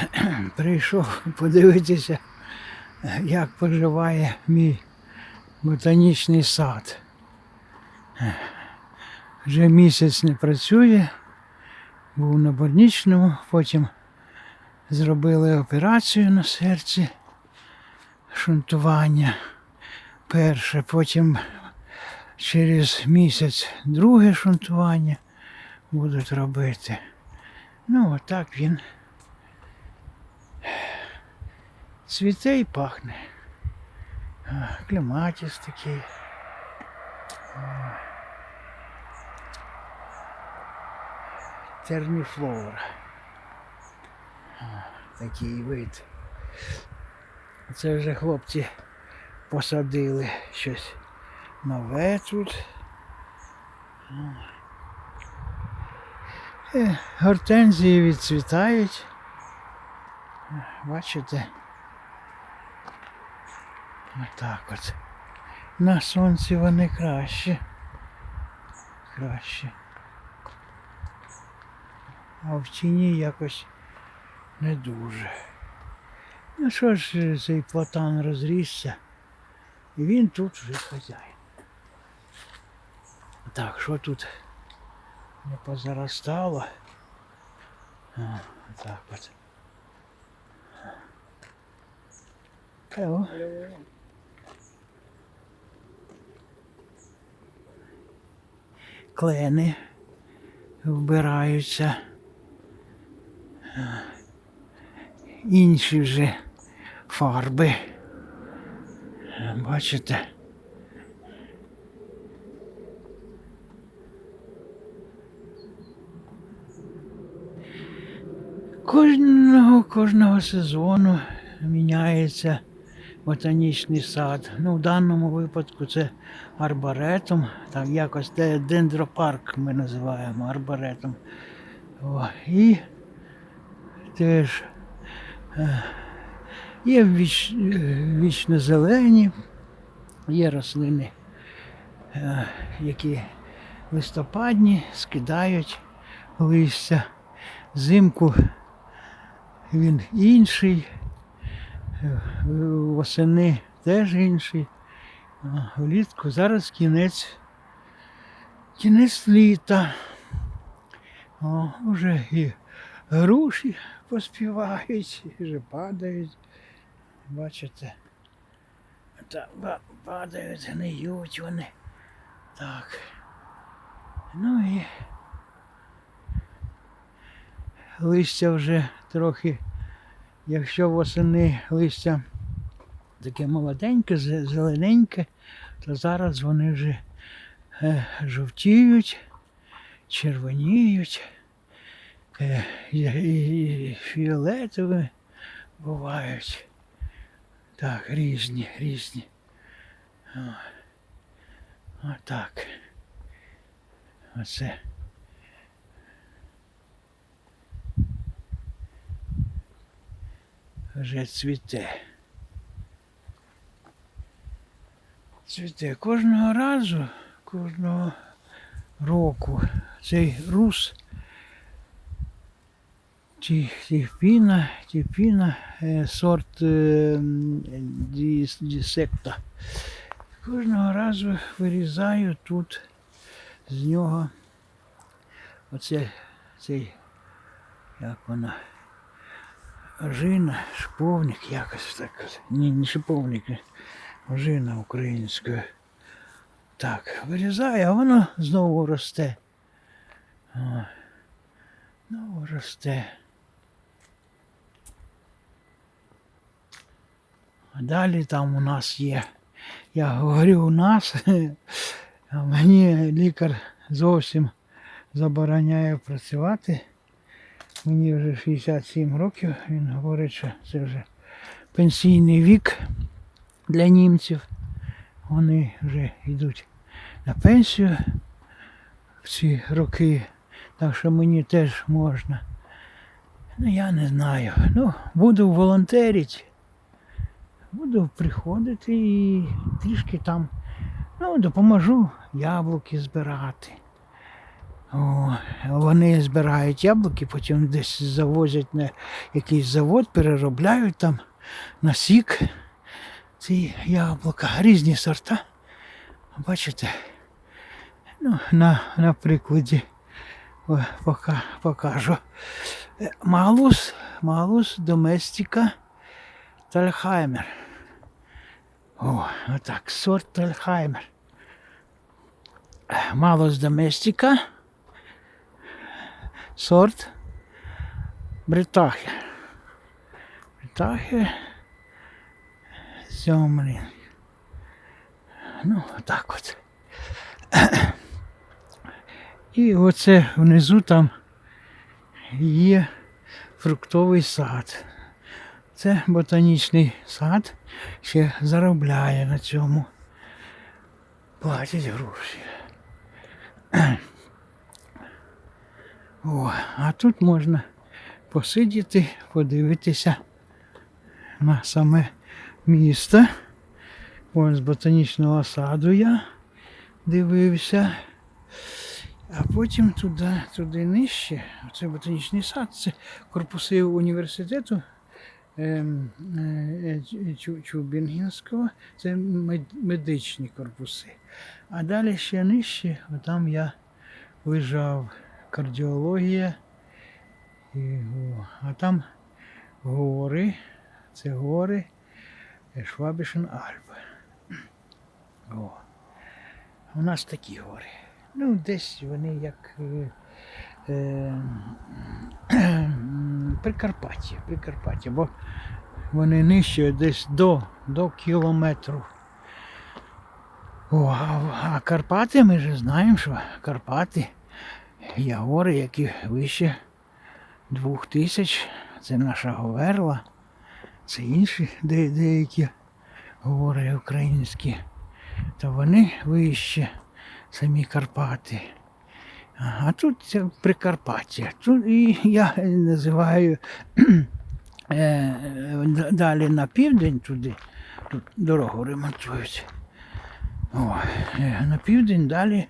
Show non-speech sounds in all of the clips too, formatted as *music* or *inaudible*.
*clears throat* прийшов подивитися, як поживає мій ботанічний сад. Вже місяць не працює, був на больничному, потім зробили операцію на серці, шунтування перше, потім через місяць друге шунтування будуть робити. Ну, отак він цвіте і пахне. А, Клематіс такий. А. Терніфлора. Такий вид. Це вже хлопці посадили щось нове тут. Е, Гортензії відцвітають. Бачите? Отак от. На сонці вони краще. Краще. А в тіні якось не дуже. Ну що ж, цей платан розрісся. І він тут вже хазяїн. Так, що тут не позаростало? А, так от. Hello. Клени вбираються. Інші вже фарби. Бачите? Кожного, кожного сезону міняється ботанічний сад. Ну, в даному випадку це арбаретом. Так якось де дендропарк ми називаємо арбаретом. О, і теж е, є віч, вічно зелені, є рослини, е, які листопадні скидають листя. Взимку він інший, восени теж інший. Влітку зараз кінець, кінець літа. О, вже і груші поспівають, і вже падають. Бачите? Та, падають, гниють вони. Так. Ну і листя вже трохи, якщо восени листя таке молоденьке, зелененьке, то зараз вони вже е, жовтіють, червоніють, е, і, фіолетові бувають. Так, різні, різні. Отак. Оце. Вже цвіте. Цвіте кожного разу, кожного року цей рус, ті, тіпіна, тіпіна, е, сорт е, дісекта. Кожного разу вирізаю тут з нього оце цей, як вона, ожина, шиповник, якось так. Ні, не шиповник, а ожина українською. Так, вирізаю, а воно знову росте. О, знову росте. А далі там у нас є. Я говорю у нас, а *laughs* мені лікар зовсім забороняє працювати. Мені вже 67 років. Він говорить, що це вже пенсійний вік для німців. Вони вже йдуть на пенсію в ці роки. Так що мені теж можна. Ну, я не знаю. Ну, буду волонтерити. Буду приходити і трішки там ну, допоможу яблуки збирати. О, вони збирають яблуки, потім десь завозять на якийсь завод, переробляють там на сік ці яблука. Різні сорта. Бачите? Ну, на, на прикладі пока, покажу. Е, Малус, малус доместика Тальхаймер. О, отак, сорт Тальхаймер. Малус доместика. Сорт Бритахи. Бритахи. Зьомлін. Ну, так от. І оце внизу там є фруктовий сад. Це ботанічний сад, ще заробляє на цьому. Платять гроші. О, а тут можна посидіти, подивитися на саме місто. Ось з ботанічного саду я дивився. А потім туди, туди нижче, це ботанічний сад, це корпуси університету ем, е, Чу- Чубінгінського, це медичні корпуси. А далі ще нижче, там я лежав кардіологія. А там гори, це гори е, Швабішен Альпи. О. У нас такі гори. Ну, десь вони як е, е, *clears throat* Прикарпаття, Прикарпаття, бо вони нижче десь до, до кілометру. О, а, а Карпати, ми ж знаємо, що Карпати є гори, які вище двох тисяч. Це наша Говерла, це інші де, деякі гори українські. То вони вище самі Карпати. А тут це Прикарпаття. Тут і я називаю *clears throat* е, далі на південь туди. Тут дорогу ремонтують. О, е, на південь далі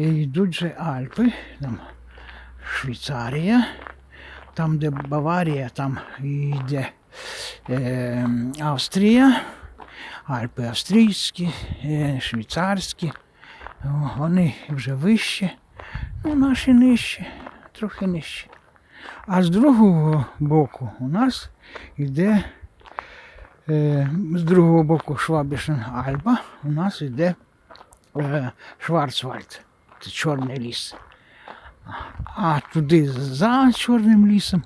йдуть же Альпи, там Швейцарія, там, де Баварія, там йде е, Австрія, Альпи австрійські, е, швейцарські. Вони вже вище, ну наші нижче, трохи нижче. А з другого боку у нас йде, е, з другого боку Швабішен Альба, у нас йде е, Шварцвальд, чорний ліс. А туди за чорним лісом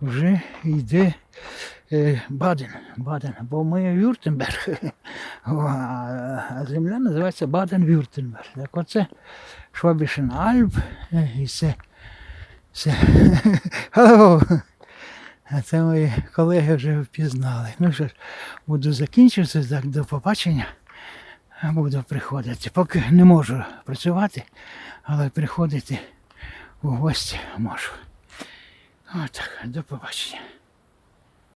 вже йде е, Баден. Баден, бо ми *laughs* а земля називається Баден-Вюртемберг. Так оце Швабішен Альб, е, і це, Алло! *laughs* А це мої колеги вже впізнали. Ну що ж, буду закінчувати, так, до побачення. Буду приходити. Поки не можу працювати, але приходити у гості можу. Отак, до побачення.